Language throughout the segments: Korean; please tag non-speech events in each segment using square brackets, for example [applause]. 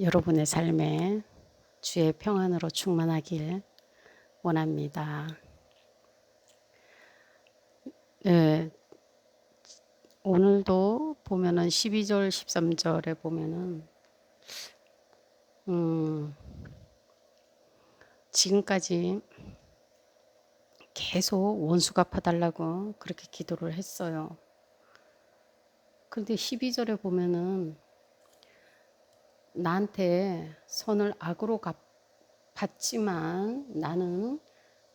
여러분의 삶에 주의 평안으로 충만하길 원합니다. 네, 오늘도 보면은 12절, 13절에 보면은 음, 지금까지 계속 원수 갚아달라고 그렇게 기도를 했어요. 그런데 12절에 보면은 나한테 선을 악으로 갚았지만 나는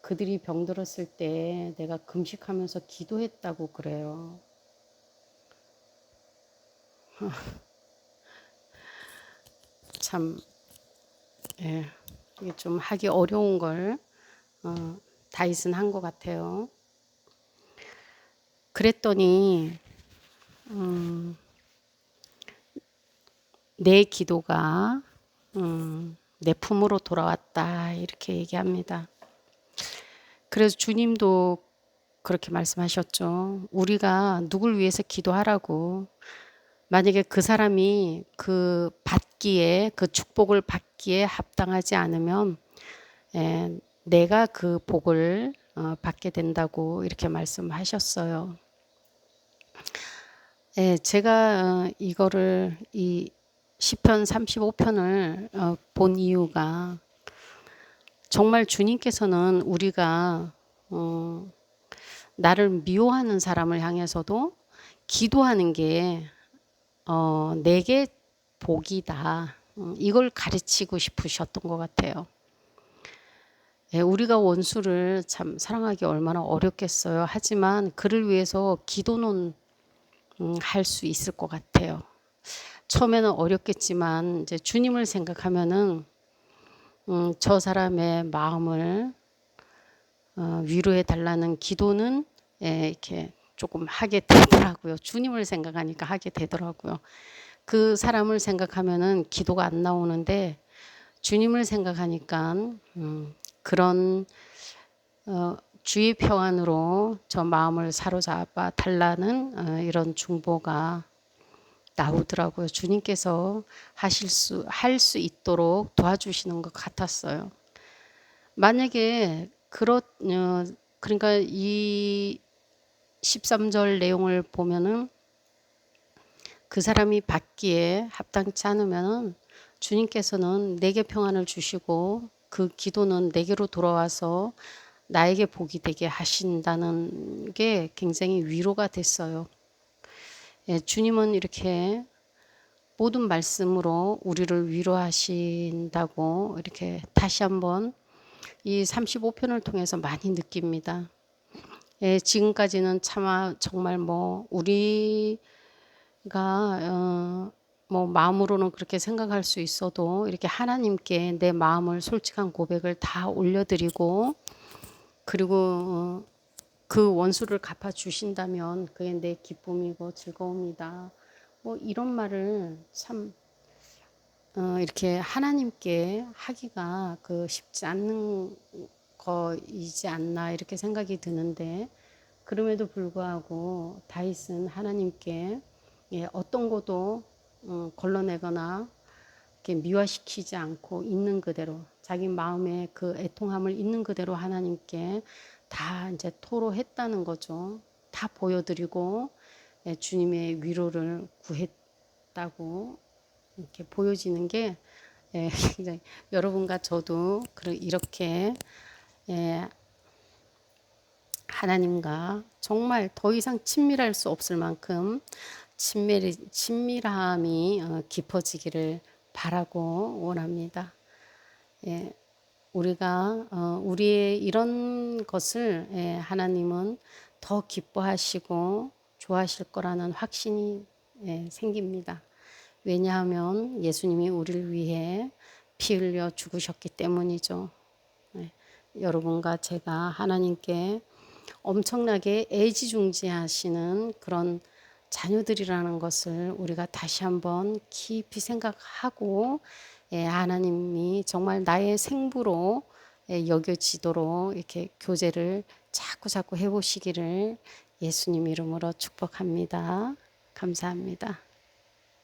그들이 병들었을 때 내가 금식하면서 기도했다고 그래요. [laughs] 참, 예, 이게 좀 하기 어려운 걸 어, 다윗은 한 것 같아요. 그랬더니 음, 내 기도가 음, 내 품으로 돌아왔다 이렇게 얘기합니다. 그래서 주님도 그렇게 말씀하셨죠. 우리가 누굴 위해서 기도하라고 만약에 그 사람이 그 받기에 그 축복을 받기에 합당하지 않으면 에, 내가 그 복을 어, 받게 된다고 이렇게 말씀하셨어요. 예, 제가 어, 이거를 이 시편 35편을 어, 본 이유가 정말 주님께서는 우리가 어, 나를 미워하는 사람을 향해서도 기도하는 게 어, 내게 복이다. 어, 이걸 가르치고 싶으셨던 것 같아요. 예, 우리가 원수를 참 사랑하기 얼마나 어렵겠어요. 하지만 그를 위해서 기도는 음, 할 수 있을 것 같아요. 처음에는 어렵겠지만 이제 주님을 생각하면은 음, 저 사람의 마음을 어, 위로해 달라는 기도는 예, 이렇게 조금 하게 되더라고요. 주님을 생각하니까 하게 되더라고요. 그 사람을 생각하면은 기도가 안 나오는데 주님을 생각하니까 음, 그런 어, 주의 평안으로 저 마음을 사로잡아 달라는 어, 이런 중보가 나오더라고요. 주님께서 하실 수, 할 수 있도록 도와주시는 것 같았어요. 만약에 그렇, 어, 그러니까 이 13절 내용을 보면은 그 사람이 받기에 합당치 않으면은 주님께서는 내게 평안을 주시고 그 기도는 내게로 돌아와서 나에게 복이 되게 하신다는 게 굉장히 위로가 됐어요. 예, 주님은 이렇게 모든 말씀으로 우리를 위로하신다고 이렇게 다시 한번 이 35편을 통해서 많이 느낍니다. 예, 지금까지는 차마 정말 뭐 우리가 어, 뭐 마음으로는 그렇게 생각할 수 있어도 이렇게 하나님께 내 마음을 솔직한 고백을 다 올려드리고 그리고 어, 그 원수를 갚아 주신다면 그게 내 기쁨이고 즐거움이다. 뭐 이런 말을 참 어, 이렇게 하나님께 하기가 그 쉽지 않는 거이지 않나 이렇게 생각이 드는데 그럼에도 불구하고 다윗은 하나님께 예, 어떤 것도 어, 걸러내거나 이렇게 미화시키지 않고 있는 그대로 자기 마음의 그 애통함을 있는 그대로 하나님께 다 이제 토로했다는 거죠. 다 보여드리고 예, 주님의 위로를 구했다고 이렇게 보여지는 게 예, [laughs] 여러분과 저도 이렇게 예, 하나님과 정말 더 이상 친밀할 수 없을 만큼 친밀, 친밀함이 어, 깊어지기를 바라고 원합니다. 예, 우리가 어, 우리의 이런 것을 예, 하나님은 더 기뻐하시고 좋아하실 거라는 확신이 예, 생깁니다. 왜냐하면 예수님이 우리를 위해 피 흘려 죽으셨기 때문이죠. 예, 여러분과 제가 하나님께 엄청나게 애지중지하시는 그런 자녀들이라는 것을 우리가 다시 한번 깊이 생각하고 예, 하나님이 정말 나의 생부로 예, 여겨지도록 이렇게 교제를 자꾸 자꾸 해보시기를 예수님 이름으로 축복합니다. 감사합니다.